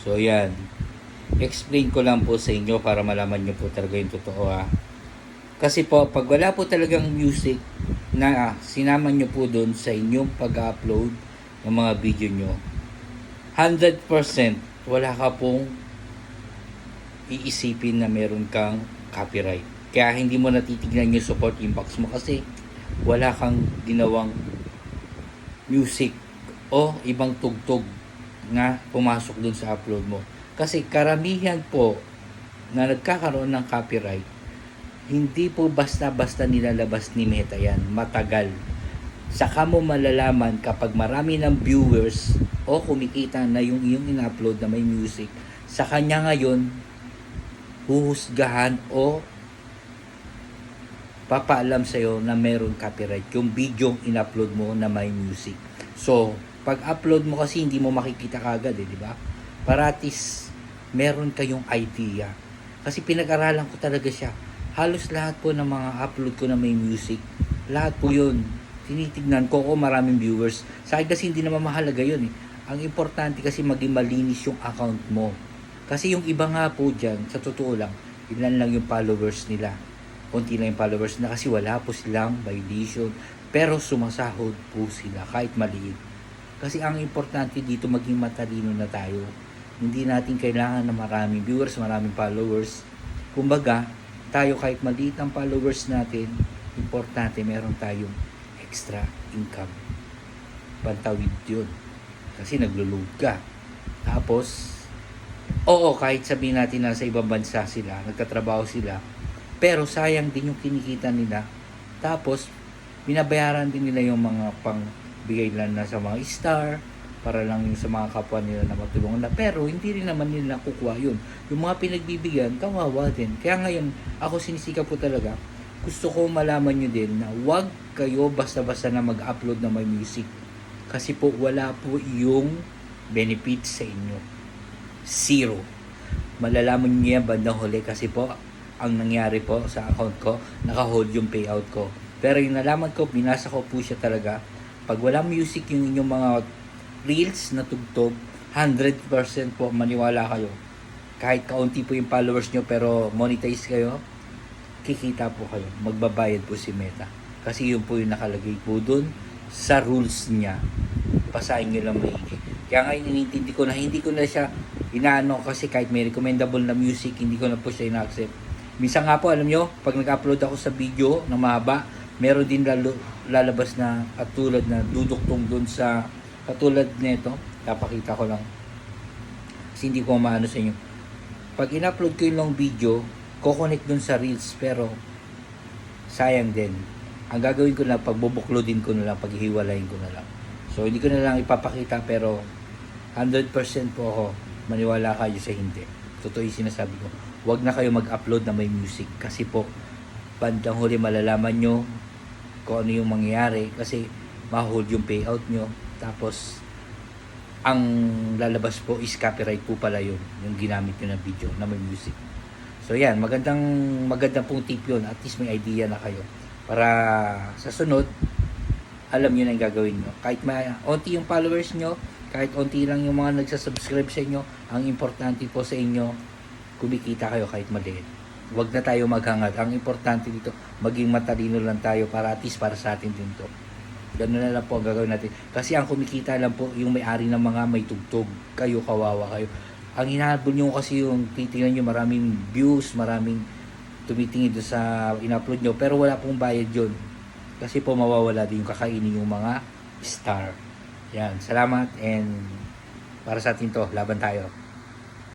So yan. Explain ko lang po sa inyo para malaman nyo po talaga yung totoo ha. Kasi po, pag wala po talagang music na ah, sinama nyo po doon sa inyong pag-upload ng mga video nyo, 100% wala ka pong iisipin na meron kang copyright. Kaya hindi mo natitignan yung support inbox mo kasi wala kang ginawang music o ibang tugtog na pumasok dun sa upload mo. Kasi karamihan po na nagkakaroon ng copyright, hindi po basta-basta nilalabas ni Meta yan. Matagal. Saka mo malalaman kapag marami ng viewers o kumikita na yung iyong in-upload na may music, sa kanya ngayon, huhusgahan o papaalam sa'yo na meron copyright yung video in-upload mo na may music. So, pag upload mo kasi hindi mo makikita kagad eh, di ba? Paratis, meron kayong idea. Kasi pinag-aralan ko talaga siya. Halos lahat po ng mga upload ko na may music, lahat po yun. Tinitignan ko, o maraming viewers. Sa akin kasi hindi naman mahalaga yun eh. Ang importante kasi maging malinis yung account mo. Kasi yung iba nga po dyan, sa totoo lang, ilan lang yung followers nila. Konti lang yung followers na kasi wala po silang violation. Pero sumasahod po sila kahit maliit. Kasi ang importante dito maging matalino na tayo. Hindi natin kailangan na maraming viewers, maraming followers. Kumbaga, tayo kahit maliit ang followers natin, importante meron tayong extra income. Pantawid yun. Kasi naglulog ka. Tapos, oo, kahit sabihin natin na sa ibang bansa sila, nagtatrabaho sila, pero sayang din yung kinikita nila. Tapos, binabayaran din nila yung mga pang bigay nila na sa mga star, para lang sa mga kapwa nila na matulungan na. Pero, hindi rin naman nila kukuha yun. Yung mga pinagbibigyan, kawawa din. Kaya ngayon, ako sinisika po talaga, gusto ko malaman nyo din na wag kayo basta-basta na mag-upload na may music. Kasi po, wala po yung benefit sa inyo. Zero. Malalaman nyo yan bandang huli kasi po, ang nangyari po sa account ko, naka-hold yung payout ko. Pero yung nalaman ko, binasa ko po siya talaga. Pag wala music yung inyong mga reels na tugtog, 100% po maniwala kayo. Kahit kaunti po yung followers nyo pero monetize kayo, kikita po kayo. Magbabayad po si Meta. Kasi yun po yung nakalagay po dun sa rules niya. Pasahin nyo lang maigi. Kaya ngayon inintindi ko na hindi ko na siya inaano kasi kahit may recommendable na music, hindi ko na po siya ina-accept. Minsan nga po, alam nyo, pag nag-upload ako sa video na mahaba, meron din lalo, lalabas na katulad na duduktong dun sa katulad nito. Papakita ko lang. Kasi hindi ko maano sa inyo. Pag in-upload ko yung long video, kukonek dun sa reels pero sayang din. Ang gagawin ko na pagbubuklodin ko na lang, paghihiwalayin ko na lang. So hindi ko na lang ipapakita pero 100% po ako maniwala kayo sa hindi. Totoo yung sinasabi ko. Huwag na kayo mag-upload na may music kasi po bandang huli malalaman nyo kung ano yung mangyayari kasi ma-hold yung payout nyo. Tapos ang lalabas po is copyright po pala yun yung ginamit nyo ng video na may music. So yan magandang magandang pong tip yun. At least may idea na kayo. Para sa sunod alam nyo na yung gagawin nyo. Kahit ma onti yung followers nyo kahit onti lang yung mga nagsasubscribe sa inyo ang importante po sa inyo kumikita kayo kahit maliit Huwag na tayo maghangad. Ang importante dito, maging matalino lang tayo para at least para sa atin din to. Ganun na lang po ang gagawin natin. Kasi ang kumikita lang po yung may-ari ng mga may tugtog. Kayo, kawawa kayo. Ang hinahabol nyo kasi yung titingnan nyo maraming views, maraming tumitingin doon sa in-upload nyo. Pero wala pong bayad yun. Kasi po mawawala din yung kakainin yung mga star. Yan. Salamat and para sa atin to, laban tayo.